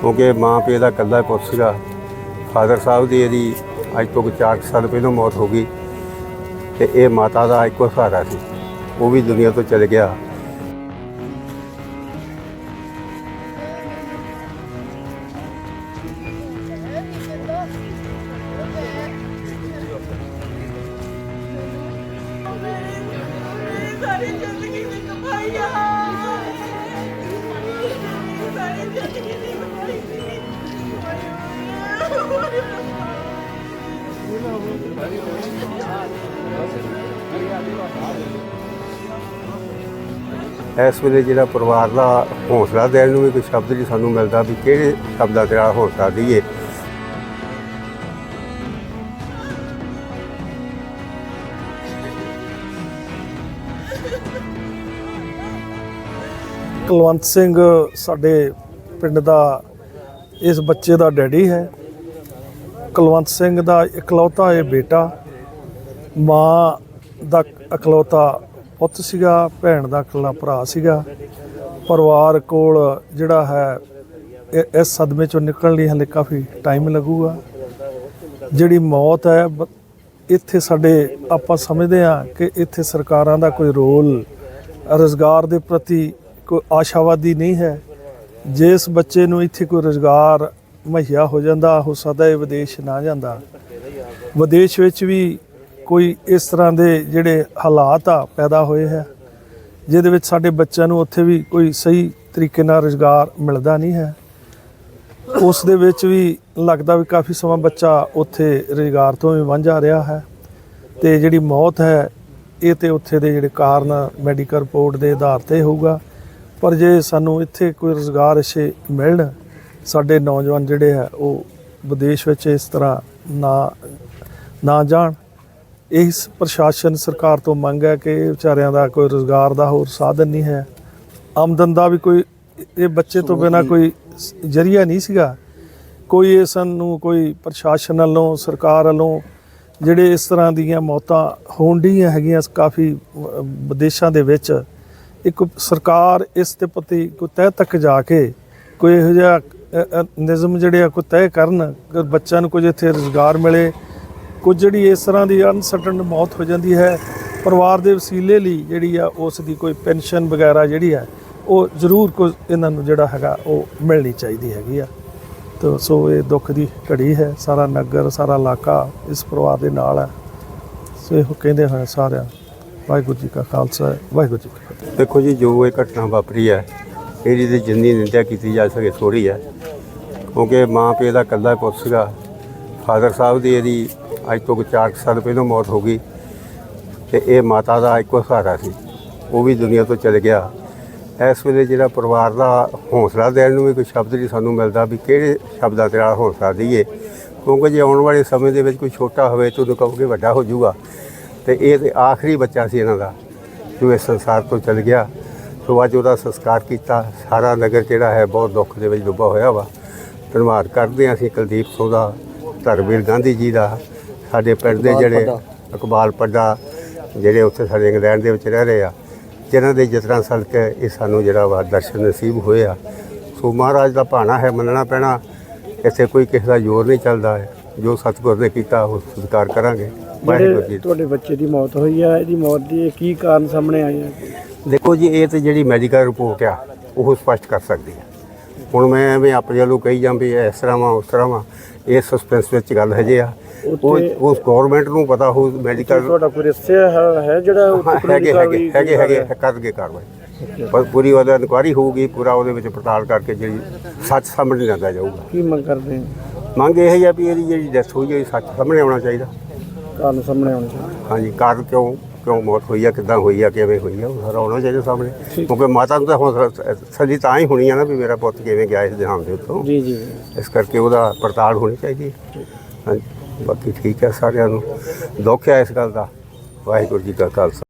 ਕਿਉਂਕਿ ਮਾਂ ਪਿਓ ਦਾ ਇਕੱਲਾ ਪੁੱਤ ਸੀਗਾ। ਫਾਦਰ ਸਾਹਿਬ ਦੀ ਇਹਦੀ ਅੱਜ ਤੋਂ 4 ਸਾਲ ਪਹਿਲਾਂ ਮੌਤ ਹੋ ਗਈ ਤੇ ਇਹ ਮਾਤਾ ਦਾ ਇੱਕੋ ਸਹਾਰਾ ਸੀ। ਉਹ ਵੀ ਦੁਨੀਆ ਤੋਂ ਚਲੇ ਗਿਆ। ਸਾਰੀ ਜ਼ਿੰਦਗੀ ਦੀ ਕਮਾਈ ਆ। ਸਾਰੀ ਜ਼ਿੰਦਗੀ ਦੀ ਕਮਾਈ ਇਸ ਵੇਲੇ ਜਿਹੜਾ ਪਰਿਵਾਰ ਦਾ ਹੌਸਲਾ ਦੇਣ ਨੂੰ ਵੀ ਕੋਈ ਸ਼ਬਦ ਨਹੀਂ ਸਾਨੂੰ ਮਿਲਦਾ ਵੀ ਕਿਹੜੇ ਸ਼ਬਦਾਂ ਦੇ ਨਾਲ ਹੌਸਲਾ ਦਈਏ। ਕੁਲਵੰਤ ਸਿੰਘ ਸਾਡੇ ਪਿੰਡ ਦਾ ਇਸ ਬੱਚੇ ਦਾ ਡੈਡੀ ਹੈ। ਕੁਲਵੰਤ ਸਿੰਘ ਦਾ ਇਕਲੌਤਾ ਇਹ ਬੇਟਾ। ਮਾਂ ਦਾ ਇਕਲੌਤਾ ਪੁੱਤ ਸੀਗਾ, ਭੈਣ ਦਾ ਇਕੱਲਾ ਭਰਾ ਸੀਗਾ। ਪਰਿਵਾਰ ਕੋਲ ਜਿਹੜਾ ਹੈ ਇਹ- ਇਸ ਸਦਮੇ ਚੋਂ ਨਿਕਲਣ ਲਈ ਹਲੇ ਕਾਫੀ ਟਾਈਮ ਲੱਗੂਗਾ। ਜਿਹੜੀ ਮੌਤ ਹੈ ਇੱਥੇ ਸਾਡੇ ਆਪਾਂ ਸਮਝਦੇ ਹਾਂ ਕਿ ਇੱਥੇ ਸਰਕਾਰਾਂ ਦਾ ਕੋਈ ਰੋਲ ਰੋਜ਼ਗਾਰ ਦੇ ਪ੍ਰਤੀ ਕੋਈ ਆਸ਼ਾਵਾਦੀ ਨਹੀਂ ਹੈ। ਜਿਸ ਬੱਚੇ ਨੂੰ ਇੱਥੇ ਕੋਈ ਰੋਜ਼ਗਾਰ ਮੁਹੱਈਆ ਹੋ ਜਾਂਦਾ, ਹੋ ਸਕਦਾ ਇਹ ਵਿਦੇਸ਼ ਨਾ ਜਾਂਦਾ। ਵਿਦੇਸ਼ ਵਿੱਚ ਵੀ ਕੋਈ ਇਸ ਤਰ੍ਹਾਂ ਦੇ ਜਿਹੜੇ ਹਾਲਾਤ ਆ, ਪੈਦਾ ਹੋਏ ਹੈ, ਜਿਹਦੇ ਵਿੱਚ ਸਾਡੇ ਬੱਚਿਆਂ ਨੂੰ ਉੱਥੇ ਵੀ ਕੋਈ ਸਹੀ ਤਰੀਕੇ ਨਾਲ ਰੋਜ਼ਗਾਰ ਮਿਲਦਾ ਨਹੀਂ ਹੈ। ਉਸ ਦੇ ਵਿੱਚ ਵੀ ਲੱਗਦਾ ਵੀ ਕਾਫੀ ਸਮਾਂ ਬੱਚਾ ਉੱਥੇ ਰੁਜ਼ਗਾਰ ਤੋਂ ਵੀ ਵਾਂਝਾ ਰਿਹਾ ਹੈ ਤੇ ਜਿਹੜੀ ਮੌਤ ਹੈ ਇਹ ਤੇ ਉੱਥੇ ਦੇ ਜਿਹੜੇ ਕਾਰਨ ਮੈਡੀਕਲ ਰਿਪੋਰਟ ਦੇ ਆਧਾਰ ਤੇ ਹੋਊਗਾ। ਪਰ ਜੇ ਸਾਨੂੰ ਇੱਥੇ ਕੋਈ ਰੁਜ਼ਗਾਰ ਇਸੇ ਮਿਲਣ ਸਾਡੇ ਨੌਜਵਾਨ ਜਿਹੜੇ ਹੈ ਉਹ ਵਿਦੇਸ਼ ਵਿੱਚ ਇਸ ਤਰ੍ਹਾਂ ਨਾ ਨਾ ਜਾਣ। ਇਸ ਪ੍ਰਸ਼ਾਸਨ ਸਰਕਾਰ ਤੋਂ ਮੰਗ ਹੈ ਕਿ ਵਿਚਾਰਿਆਂ ਦਾ ਕੋਈ ਰੁਜ਼ਗਾਰ ਦਾ ਹੋਰ ਸਾਧਨ ਨਹੀਂ ਹੈ। ਆਮਦਨ ਦਾ ਵੀ ਕੋਈ ਇਹ ਬੱਚੇ ਤੋਂ ਬਿਨਾ ਕੋਈ ਜਰੀਆ ਨਹੀਂ ਸੀਗਾ। ਕੋਈ ਇਸ ਨੂੰ ਕੋਈ ਪ੍ਰਸ਼ਾਸਨ ਵੱਲੋਂ, ਸਰਕਾਰ ਵੱਲੋਂ ਜਿਹੜੇ ਇਸ ਤਰ੍ਹਾਂ ਦੀਆਂ ਮੌਤਾਂ ਹੋਣ ਡੀਆਂ ਹੈਗੀਆਂ ਕਾਫੀ ਵਿਦੇਸ਼ਾਂ ਦੇ ਵਿੱਚ, ਇੱਕ ਸਰਕਾਰ ਇਸ ਦੇ ਪ੍ਰਤੀ ਕੋਈ ਤਹਿ ਤੱਕ ਜਾ ਕੇ ਕੋਈ ਇਹੋ ਜਿਹਾ ਨਿਯਮ ਜਿਹੜੇ ਆ ਕੋਈ ਤੈਅ ਕਰਨ ਕਿ ਬੱਚਿਆਂ ਨੂੰ ਕੁਝ ਇੱਥੇ ਰੁਜ਼ਗਾਰ ਮਿਲੇ, ਕੁਝ ਜਿਹੜੀ ਇਸ ਤਰ੍ਹਾਂ ਦੀ ਅਨਸਰਟਨ ਮੌਤ ਹੋ ਜਾਂਦੀ ਹੈ, ਪਰਿਵਾਰ ਦੇ ਵਸੀਲੇ ਲਈ ਜਿਹੜੀ ਆ ਉਸ ਦੀ ਕੋਈ ਪੈਨਸ਼ਨ ਵਗੈਰਾ ਜਿਹੜੀ ਹੈ ਉਹ ਜ਼ਰੂਰ ਕੁਝ ਇਹਨਾਂ ਨੂੰ ਜਿਹੜਾ ਹੈਗਾ ਉਹ ਮਿਲਣੀ ਚਾਹੀਦੀ ਹੈਗੀ ਆ। ਤੋ ਸੋ ਇਹ ਦੁੱਖ ਦੀ ਘੜੀ ਹੈ। ਸਾਰਾ ਨਗਰ, ਸਾਰਾ ਇਲਾਕਾ ਇਸ ਪਰਿਵਾਰ ਦੇ ਨਾਲ ਹੈ। ਸੋ ਇਹ ਕਹਿੰਦੇ ਹੋਏ ਸਾਰਿਆਂ, ਵਾਹਿਗੁਰੂ ਜੀ ਕਾ ਖਾਲਸਾ, ਵਾਹਿਗੁਰੂ ਜੀ ਕੀ ਫਤਿਹ। ਦੇਖੋ ਜੀ, ਜੋ ਇਹ ਘਟਨਾ ਵਾਪਰੀ ਹੈ, ਇਹਦੀ ਤੇ ਜਿੰਨੀ ਨਿੰਦਿਆ ਕੀਤੀ ਜਾ ਸਕੇ ਥੋੜੀ ਹੈ। ਕਿਉਂਕਿ ਮਾਂ ਪਿਓ ਦਾ ਇਕੱਲਾ ਪੁੱਤ ਸੀਗਾ। ਫਾਦਰ ਸਾਹਿਬ ਦੀ ਇਹਦੀ ਅੱਜ ਤੋਂ 4 ਸਾਲ ਪਹਿਲਾਂ ਮੌਤ ਹੋ ਗਈ। ਤੇ ਇਹ ਮਾਤਾ ਦਾ ਇੱਕੋ ਸਹਾਰਾ ਸੀ। ਉਹ ਵੀ ਦੁਨੀਆ ਤੋਂ ਚਲੇ ਗਿਆ। ਇਸ ਵੇਲੇ ਜਿਹੜਾ ਪਰਿਵਾਰ ਦਾ ਹੌਸਲਾ ਦੇਣ ਨੂੰ ਵੀ ਕੋਈ ਸ਼ਬਦ ਨਹੀਂ ਸਾਨੂੰ ਮਿਲਦਾ ਵੀ ਕਿਹੜੇ ਸ਼ਬਦਾਂ ਦੇ ਨਾਲ ਹੌਸਲਾ ਦਈਏ। ਕਿਉਂਕਿ ਜੇ ਆਉਣ ਵਾਲੇ ਸਮੇਂ ਦੇ ਵਿੱਚ ਕੋਈ ਛੋਟਾ ਹੋਵੇ ਤਾਂ ਉਹਨੂੰ ਕਹੋਗੇ ਵੱਡਾ ਹੋ ਜਾਊਗਾ। ਤੇ ਇਹ ਤੇ ਆਖਰੀ ਬੱਚਾ ਸੀ ਇਹਨਾਂ ਦਾ ਜੋ ਇਸ ਸੰਸਾਰ ਤੋਂ ਚਲ ਗਿਆ। ਸੋ ਅੱਜ ਉਹਦਾ ਸੰਸਕਾਰ ਕੀਤਾ। ਸਾਰਾ ਨਗਰ ਜਿਹੜਾ ਹੈ ਬਹੁਤ ਦੁੱਖ ਦੇ ਵਿੱਚ ਡੁੱਬਾ ਹੋਇਆ ਵਾ। ਧੰਨਵਾਦ ਕਰਦੇ ਹਾਂ ਅਸੀਂ ਕੁਲਦੀਪ ਸਿੰਘ ਦਾ ਧਰਮਵੀਰ ਗਾਂਧੀ ਜੀ ਦਾ ਸਾਡੇ ਪਿੰਡ ਦੇ ਜਿਹੜੇ ਇਕਬਾਲ ਪੱਡਾ ਜਿਹੜੇ ਉੱਥੇ ਸਾਡੇ ਇੰਗਲੈਂਡ ਦੇ ਵਿੱਚ ਰਹਿ ਰਹੇ ਆ। ਜਿਨ੍ਹਾਂ ਦੇ ਜਿਤਨਾ ਸਦਕੇ ਇਹ ਸਾਨੂੰ ਜਿਹੜਾ ਵਾ ਦਰਸ਼ਨ ਨਸੀਬ ਹੋਏ ਆ। ਸੋ ਮਹਾਰਾਜ ਦਾ ਭਾਣਾ ਹੈ ਮੰਨਣਾ ਪੈਣਾ ਇੱਥੇ ਕੋਈ ਕਿਸੇ ਦਾ ਜ਼ੋਰ ਨਹੀਂ ਚੱਲਦਾ ਹੈ। ਜੋ ਸਤਿਗੁਰ ਨੇ ਕੀਤਾ ਉਹ ਸਤਿਕਾਰ ਕਰਾਂਗੇ। ਵਾਹਿਗੁਰੂ ਜੀ ਤੁਹਾਡੇ ਬੱਚੇ ਦੀ ਮੌਤ ਹੋਈ ਆ ਇਹਦੀ ਮੌਤ ਦੀ ਕੀ ਕਾਰਨ ਸਾਹਮਣੇ ਆਏ ਆ? ਦੇਖੋ ਜੀ ਇਹ ਤੇ ਜਿਹੜੀ ਮੈਡੀਕਲ ਰਿਪੋਰਟ ਆ ਉਹ ਸਪਸ਼ਟ ਕਰ ਸਕਦੀ ਹੈ ਹੁਣ ਮੈਂ ਐਵੇਂ ਆਪਣੇ ਵੱਲੋਂ ਕਹੀ ਜਾਂ ਵੀ ਇਸ ਤਰ੍ਹਾਂ ਵਾ ਉਸ ਤਰ੍ਹਾਂ ਵਾ ਇਹ ਸਸਪੈਂਸ ਵਿੱਚ ਗੱਲ ਹਜੇ ਆ। ਉਹ ਉਸ ਗਵਰਨਮੈਂਟ ਨੂੰ ਪਤਾ ਹੋ ਮੈਡੀਕਲ ਤੁਹਾਡਾ ਕੋਈ ਰਿਸ਼ਤਾ ਹੈ- ਜਿਹੜਾ ਹੈਗੇ ਹੈਗੇ ਹੈਗੇ ਹੈਗੇ? ਕਰਨਗੇ ਕਾਰਵਾਈ। ਪਰ ਪੂਰੀ ਉਹਦਾ ਇਨਕੁਆਰੀ ਹੋਊਗੀ ਪੂਰਾ ਉਹਦੇ ਵਿੱਚ ਪੜਤਾਲ ਕਰਕੇ ਜਿਹੜੀ ਸੱਚ ਸਾਹਮਣੇ ਲਿਆਂਦਾ ਜਾਊਗਾ। ਕੀ ਮੰਗ ਕਰਦੇ ਮੰਗ ਇਹ ਹੀ ਵੀ ਇਹਦੀ ਜਿਹੜੀ ਡੈਥ ਹੋਈ ਹੈ ਸੱਚ ਸਾਹਮਣੇ ਆਉਣਾ ਚਾਹੀਦਾ। ਕਾਰਨ ਸਾਹਮਣੇ ਆਉਣਾ ਚਾਹੀਦਾ। ਹਾਂਜੀ ਕਾਰਨ ਕਿਉਂ ਕਿਉਂ ਮੌਤ ਹੋਈ ਆ ਕਿੱਦਾਂ ਹੋਈ ਆ ਕਿਵੇਂ ਹੋਈ ਆ ਉਹ ਸਾਰਾ ਆਉਣਾ ਚਾਹੀਦਾ ਸਾਹਮਣੇ। ਕਿਉਂਕਿ ਮਾਤਾ ਨੂੰ ਤਾਂ ਹੁਣ ਸਦੀ ਤਾਂ ਹੀ ਹੋਣੀ ਆ ਨਾ ਵੀ ਮੇਰਾ ਪੁੱਤ ਕਿਵੇਂ ਗਿਆ ਇਸ ਜਹਾਨ ਦੇ ਉੱਤੋਂ। ਜੀ ਜੀ। ਇਸ ਕਰਕੇ ਉਹਦਾ ਪੜਤਾਲ ਹੋਣੀ ਚਾਹੀਦੀ ਹੈ ਹਾਂਜੀ। ਬਾਕੀ ਠੀਕ ਹੈ ਸਾਰਿਆਂ ਨੂੰ ਦੁੱਖ ਹੈ ਇਸ ਗੱਲ ਦਾ। ਵਾਹਿਗੁਰੂ ਜੀ ਕਾ ਖਾਲਸਾ।